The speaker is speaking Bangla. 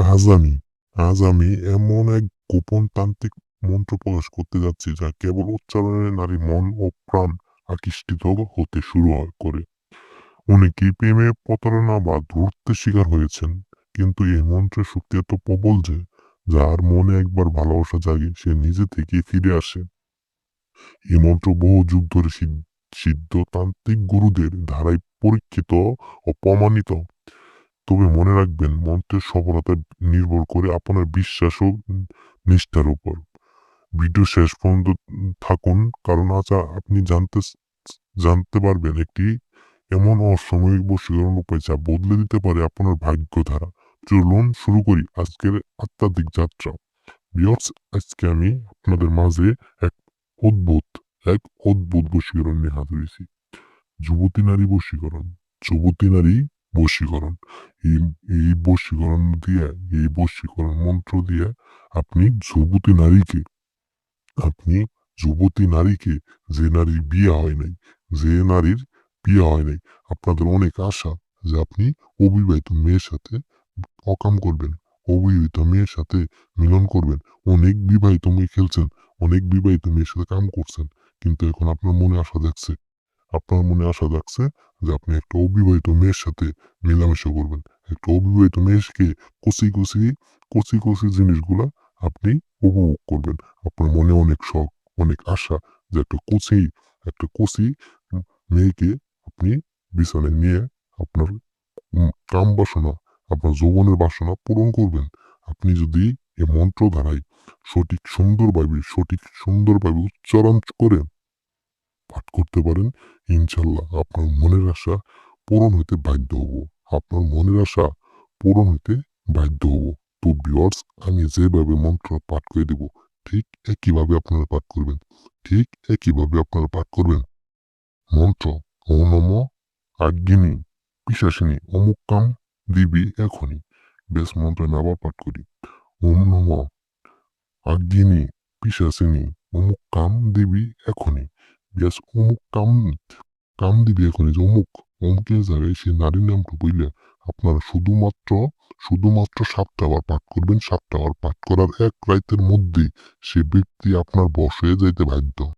আজ আমি এমন এক গোপন তান্ত্রিক মন্ত্র প্রকাশ করতে যাচ্ছি যা কেবল উচ্চারণে নারী মন ও প্রাণ আকৃষ্টিত হতে শুরু করে। অনেকেই প্রেমে প্রতারণা বা দূরত্বের শিকার হয়েছেন, কিন্তু এই মন্ত্রের শক্তি এত প্রবল যে যার মনে একবার ভালোবাসা জাগে, সে নিজে থেকে ফিরে আসে। এই মন্ত্র বহু যুগ ধরে সিদ্ধ তান্ত্রিক গুরুদের ধারায় পরীক্ষিত ও প্রমাণিত। তবে মনে রাখবেন, মন্ত্রের সফলতা নির্ভর করে আপনার বিশ্বাস ও নিষ্ঠার উপর। ভিডিও শেষ পর্যন্ত থাকুন, কারণ আজ আপনি জানতে জানতে পারবেন একটি এমন অসাময়িক বশীকরণ উপায় যা বদলে দিতে পারে আপনার ভাগ্যধারা। চলুন শুরু করি আজকের আত্মাধিক যাত্রা। বিয়র্স, আজকে আমি আপনাদের মাঝে এক অদ্ভুত এক অদ্ভুত বশীকরণ নিয়ে হাজির হয়েছি। যুবতী নারী বশীকরণ। যুবতী নারী বশীকরণ। এই এই বশীকরণ দিয়ে, এই বশীকরণ মন্ত্র দিয়ে আপনি যুবতী নারীকে, আপনি যুবতী নারীকে যে নারীর বিয়ে হয় নাই, যে নারীর বিয়ে হয় নাই, আপনাদের অনেক আশা যে আপনি অবিবাহিত মেয়ের সাথে অকাম করবেন, অবিবাহিত মেয়ের সাথে মিলন করবেন। অনেক বিবাহিত মেয়ে খেলছেন, অনেক বিবাহিত মেয়ের সাথে কাম করছেন, কিন্তু এখন আপনার মনে আশা দেখছে আপনার মনে আশা যাচ্ছে যে আপনি একটা অবিবাহিত মেয়ের সাথে মেলামেশা করবেন। একটা অবিবাহিত মেয়েকে কচি কচি কচি কচি জিনিসগুলা আপনি উপভোগ করবেন। আপনার মনে অনেক শখ, অনেক আশা যে একটা কচি একটা কচি মেয়েকে আপনি বিছানায় নিয়ে আপনার কাম বাসনা, আপনার যৌবনের বাসনা পূরণ করবেন। আপনি যদি এ মন্ত্র ধারায় সঠিক সুন্দরভাবে সঠিক সুন্দরভাবে উচ্চারণ করে পাঠ করতে পারেন, ইনশাল্লাহ আপনার মনের আশা পূরণ হইতে বাধ্য হব। আপনার মনের আশা পূরণ হইতে বাধ্য হব। তো ভিউয়ার্স আমি যেভাবে মন্ত্র পাঠ করে দেব, ঠিক একইভাবে আপনারা পাঠ করবেন। ঠিক একইভাবে আপনারা পাঠ করবেন। মন্ত্র ওনম আজ্ঞিনী পিসাসিনী অমুক কাম দিবি এখনই। বেশ মন্ত্র আবার পাঠ করি। ওম নম আজ্ঞিনী পিসাসিনী অমুক কাম দিবি এখনই। বেশ অমুক কাম কাম দিবি এখন যে অমুক। অমুকে যাবে, সে নারীর নামটা বুঝলে আপনারা শুধুমাত্র শুধুমাত্র সাতটা আবার পাঠ করবেন সাতটা আবার পাঠ করার এক রাইতের মধ্যে সে ব্যক্তি আপনার বসে যাইতে বাধ্য।